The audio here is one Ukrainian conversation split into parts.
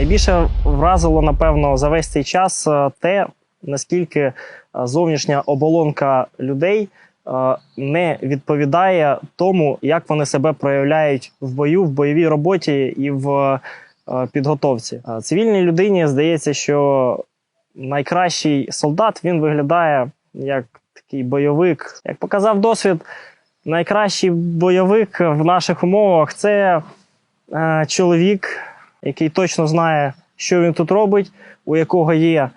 Найбільше вразило, напевно, за весь цей час е, те, наскільки е, зовнішня оболонка людей е, не відповідає тому, як вони себе проявляють в бою, в бойовій роботі і в підготовці. Цивільній людині здається, що найкращий солдат він виглядає як такий бойовик. Як показав досвід, найкращий бойовик в наших умовах це чоловік, який точно знає, що він тут робить, у якого є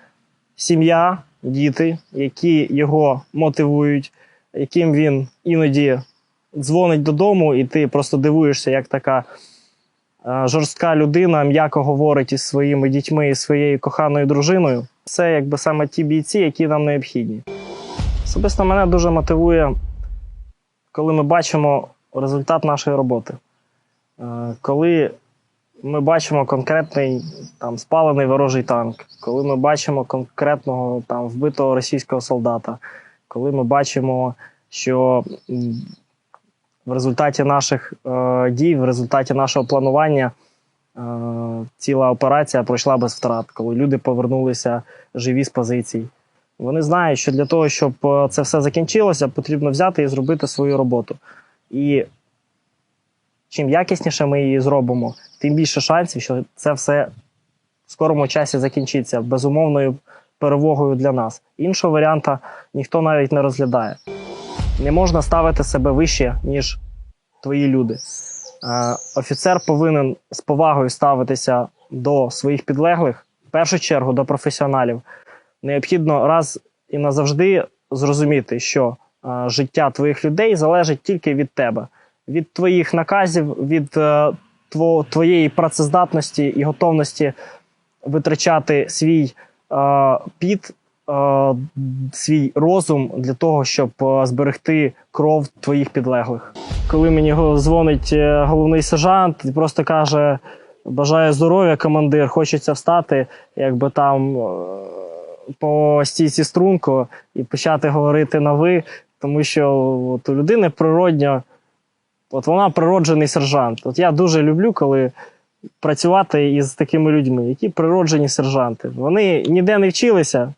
сім'я, діти, які його мотивують, яким він іноді дзвонить додому, і ти просто дивуєшся, як така е, жорстка людина м'яко говорить із своїми дітьми і своєю коханою дружиною. Це якби саме ті бійці, які нам необхідні. Особисто мене дуже мотивує, коли ми бачимо результат нашої роботи. Е, Коли ми бачимо конкретний там, спалений ворожий танк, коли ми бачимо конкретного там, вбитого російського солдата, коли ми бачимо, що в результаті наших е, дій, в результаті нашого планування е, ціла операція пройшла без втрат, коли люди повернулися живі з позицій. Вони знають, що для того, щоб е, це все закінчилося, потрібно взяти і зробити свою роботу. І чим якісніше ми її зробимо, тим більше шансів, що це все в скорому часі закінчиться безумовною перевогою для нас. Іншого варіанта ніхто навіть не розглядає. Не можна ставити себе вище, ніж твої люди. Е, офіцер повинен з повагою ставитися до своїх підлеглих, в першу чергу до професіоналів. Необхідно раз і назавжди зрозуміти, що е, життя твоїх людей залежить тільки від тебе, від твоїх наказів, від е, твоєї працездатності і готовності витрачати свій е, піт, е, свій розум для того, щоб е, зберегти кров твоїх підлеглих. Коли мені дзвонить е, головний сержант і просто каже: бажаю здоров'я, командир, хочеться встати, якби там е, по стійці струнку і почати говорити на ви, тому що от у людини природньо, от вона природжений сержант. От я дуже люблю, коли працювати із такими людьми, які природжені сержанти. Вони ніде не вчилися,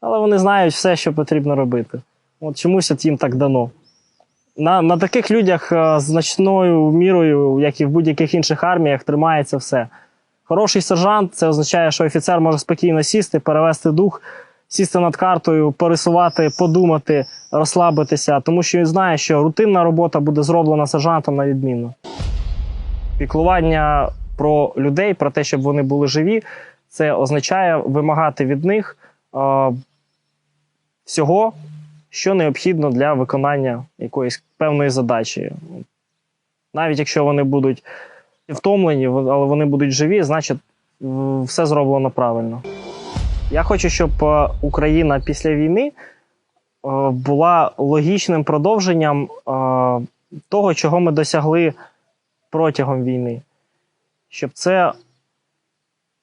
але вони знають все, що потрібно робити. От чомусь от їм так дано. На, на таких людях е, значною мірою, як і в будь-яких інших арміях, тримається все. Хороший сержант це означає, що офіцер може спокійно сісти, перевести дух, сісти над картою, порисувати, подумати, розслабитися, тому що він знає, що рутинна робота буде зроблена сержантом на відмінно. Піклування про людей, про те, щоб вони були живі, це означає вимагати від них е, всього, що необхідно для виконання якоїсь певної задачі. Навіть якщо вони будуть втомлені, але вони будуть живі, значить все зроблено правильно. Я хочу, щоб е, Україна після війни е, була логічним продовженням е, того, чого ми досягли протягом війни. Щоб це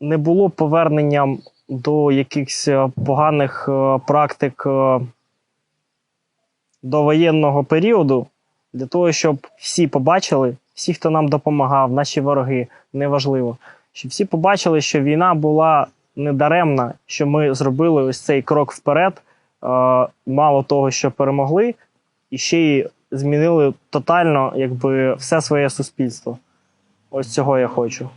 не було поверненням до якихось поганих практик е, до воєнного періоду, для того, щоб всі побачили, всі, хто нам допомагав, наші вороги, неважливо, щоб всі побачили, що війна була недаремна, що ми зробили ось цей крок вперед. Е, мало того, що перемогли, і ще й змінили тотально якби, все своє суспільство. Ось цього я хочу.